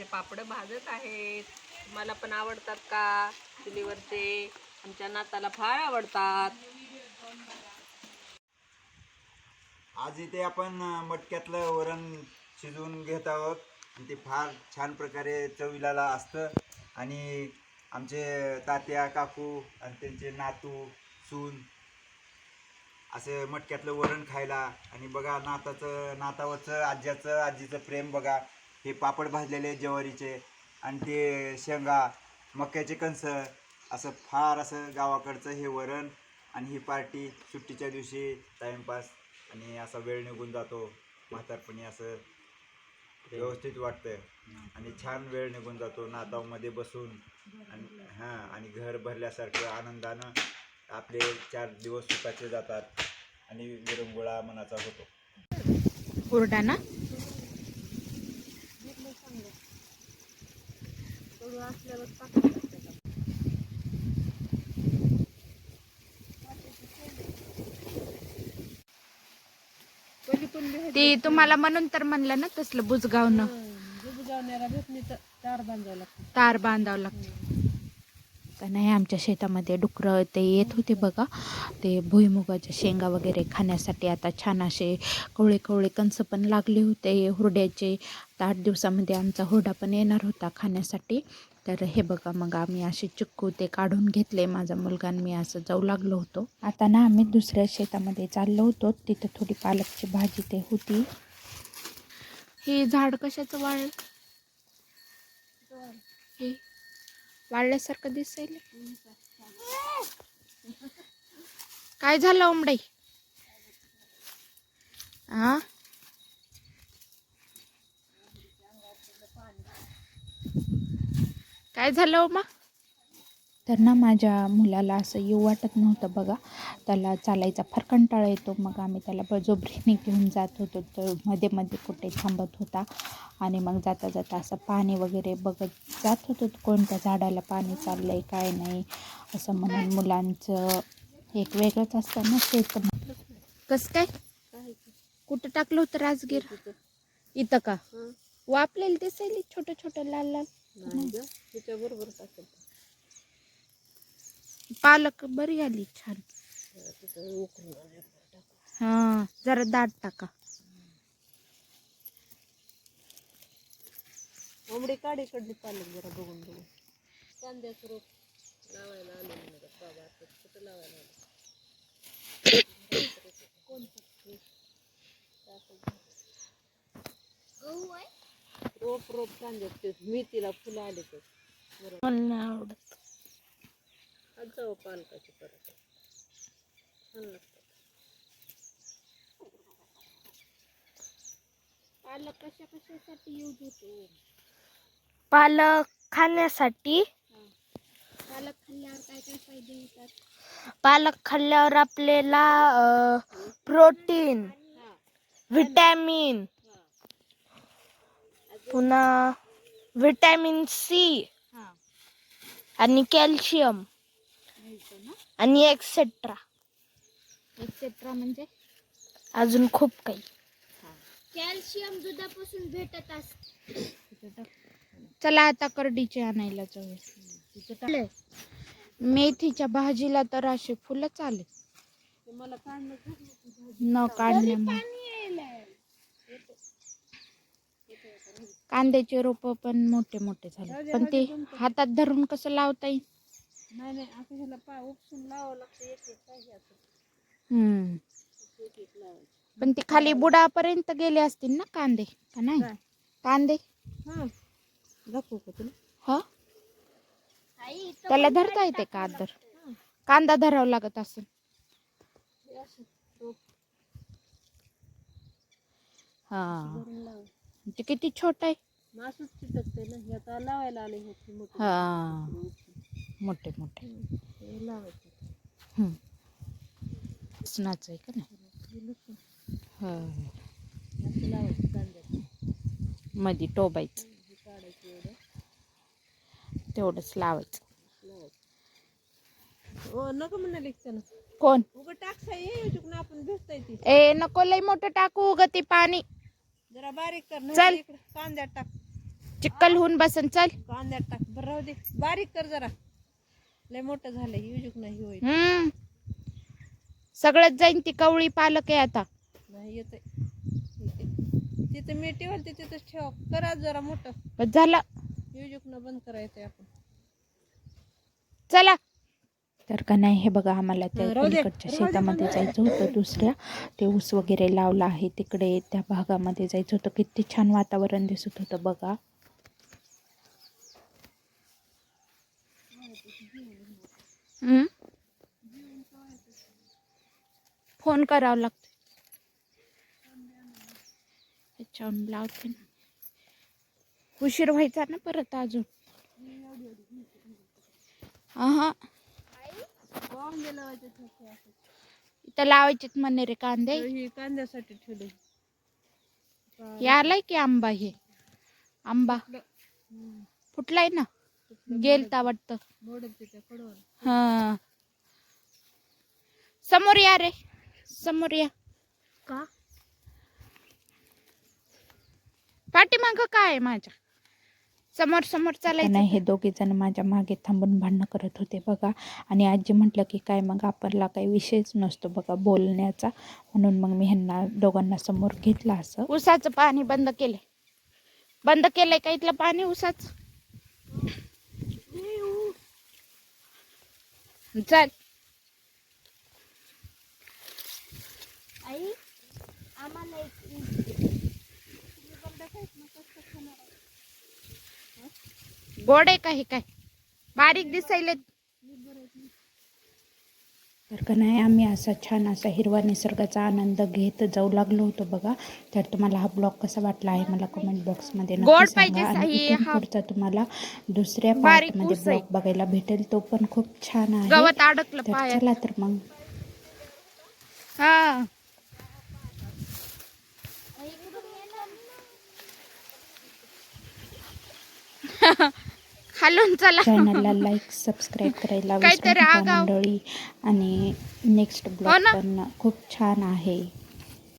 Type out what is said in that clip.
असे पापड भाजत आहेत. तुम्हाला पण आवडतात का? चुलीवरचे. आमच्या नाताला फार आवडतात. आज इथे आपण मटक्यातलं वरण शिजवून घेत आहोत. आणि ते फार छान प्रकारे चवीला असतं. आणि आमचे तात्या काकू आणि त्यांचे नातू सून असे मटक्यातलं वरण खायला. आणि बघा नाताचं नातावरचं आज्याचं आजीचं प्रेम बघा. हे पापड भाजलेले ज्वारीचे आणि ते शेंगा मक्याचे कणस असं फार असं गावाकडचं हे वरण आणि ही पार्टी सुट्टीच्या दिवशी टाइमपास आणि असा वेळ निघून जातो. म्हातारपणी असं व्यवस्थित वाटतं आणि छान वेळ निघून जातो नातावमध्ये बसून. आणि हां आणि घर भरल्यासारखं आनंदानं आपले चार दिवस सुखाचे जातात आणि विरंगुळा मनाचा होतो. ना ते तुम्हाला म्हणून तर म्हणलं ना तसलं बुजगावनं. तार बांधावं लागते. तर नाही आमच्या शेतामध्ये डुकरं ते येत होते बघा. ते भुईमुगाच्या शेंगा वगैरे खाण्यासाठी आता छान असे कवळे कवळे कंस पण लागले होते. हुरड्याचे तर आठ दिवसामध्ये आमचा हुरडा पण येणार होता खाण्यासाठी. तर हे बघा मग आम्ही असे चिक्कू ते काढून घेतले. माझा मुलगा आणि मी असं जाऊ लागलो होतो. आता ना आम्ही दुसऱ्या शेतामध्ये चाललो होतो. तिथं थोडी पालकची भाजी ते होती. हे झाड कशाचं वाळ? हे वाढल्यासारखं दिसेल काय झालं ओमडाई हा काय झालं ओमा? तर ना माझ्या मुलाला असं येऊ वाटत नव्हतं बघा. त्याला चालायचा फार कंटाळा येतो. मग आम्ही त्याला बळजोबरीने घेऊन जात होतो. तर मध्ये मध्ये कुठे थांबत होता. आणि मग जाता जाता असं पाणी वगैरे बघत जात होतो. कोणत्या झाडाला पाणी चाललं आहे काय नाही असं म्हणून मुलांचं एक वेगळंच असतं ना शेत कसं काय? कुठं टाकलं होतं राजगीर? इथं का? वापलेलं दिसेल छोटं छोटं लाल लाल. बरोबर पालक बरी आली छान. हा जरा दाट टाका. आंबडी काढी कडली पालक जरा बघून बघून. कांद्याचं रोप लावायला आले म्हणत बाबा आता कुठं लावायला आलं? रोप रोप कांद्याचे. मेथीला फुलं आले तर. मला नाही आवडत. आज जाऊ पालकाची परत. छान लागतात. पालक कशा कशासाठी यूज होतो? पालक खाण्यासाठी. पालक खाल्ल्यावर काय काय फायदे होतात? पालक खाल्ल्यावर आपल्याला प्रोटीन विटॅमिन पुन्हा विटॅमिन सी आणि कॅल्शियम. आणि एक्सेट्रा एक्सेट्रा म्हणजे? अजून खूप काही. कॅल्शियम दुधापासून भेटत असते चला आता करडीचे आणायला जाऊया. मेथीच्या भाजीला तर असे मला काढणं न काढणे कांद्याचे रोप पण मोठे मोठे झाले. पण ते हातात धरून कसं लावता येईल? नाही नाही असं ह्याला पा उपसून लावावं लागतं एक एक पाहिजे असं हम्म. एक एक लावायचं पण ते खाली बुडापर्यंत गेले असतील ना कांदे? का नाही? काय? कांदे? हाँ. दाखवू का तुला? हा? त्याला धरता येते का आदर? कांदा धरावा लागत असेल. हे असं रोप. हा. भरून लाव. ते किती छोट आहे. मासूच चिटकते ना हे आता लावायला आले मोठे मोठे. हा. मोठे मोठे. हे लावायचं हम्म. लसणाचं आहे का नाही? हे लसूण हा. असं लावायचं कांद्याचं मध्ये टोबायचं हे काढायचं एवढं तेवढंच लावायचं. लावायचं ओ नको म्हणाले त्यानं कोण? उगं टाकसा ये चुकून आपण भेटता ती. ए नको लय मोठं टाकू ग ते पाणी. जरा बारीक कर नाही चल. इकडं कांद्यात टाक. चिक्कल होऊन बसन चल. कांद्यात टाक. बरं राहू दे. बारीक कर जरा. लय मोठं झालंय युजुक नाही होईल. हम्म. सगळंच जाईन ती कवळी पालक आहे आता. नाही येते तिथं मिठीवर ते तिथंच ठेव. करा जरा मोठं. बस झालं. युजुक न बंद करायचंय आपण. चला. तर का नाही हे बघा आम्हाला त्या हा, राहू दे. पलीकडच्या राहू दे, शेतामध्ये जायचं होतं दुसऱ्या. ते ऊस वगैरे लावला आहे तिकडे त्या भागामध्ये जायचं होतं. किती छान वातावरण दिसत होतं बघा. हम्म? फ़ोन करावा लागतो ह्याच्यावरून लावते ना उशीर व्हायचा ना परत अजून? हा. इथं लावायचेत म्हणे रे कांदे. तर कांद्यासाठी ठेवले. यालाय की आंबा हे? आंबा. फुटलाय ना? गेलता वाटतं. हा. समोर या रे. समोर या. का? पाठीमाग काय माझ्या? समोर समोर चालायचं नाही हे दोघे जण माझ्या मागे थांबून भांडणं करत होते बघा. आणि आजी म्हटलं की काय मग आपल्याला काही विषयच नसतो बघा बोलण्याचा. म्हणून मग मी ह्यांना दोघांना समोर घेतलं असं. उसाचं पाणी बंद केलंय. बंद केलंय का इथलं पाणी उसाच? चल. आई आम्हाला गोड आहे का हे काय? बारीक दिसायले तर का नाही आम्ही असा छान असा हिरवा निसर्गाचा आनंद घेत जाऊ लागलो होतो बघा. तर तुम्हाला हा ब्लॉग कसा वाटला आहे मला कमेंट बॉक्समध्ये नक्की सांगा. आणि हा. पुढचा तुम्हाला दुसऱ्या पार्टमध्ये. ब्लॉग बघायला भेटेल. तो पण खूप छान आहे. गवत अडकलं तर चला तर मग. हा. खालून चला चॅनलला लाईक सबस्क्राईब करायला काहीतरी आगाव. मंडळी आणि नेक्स्ट हो ब्लॉग ना? पण खूप छान आहे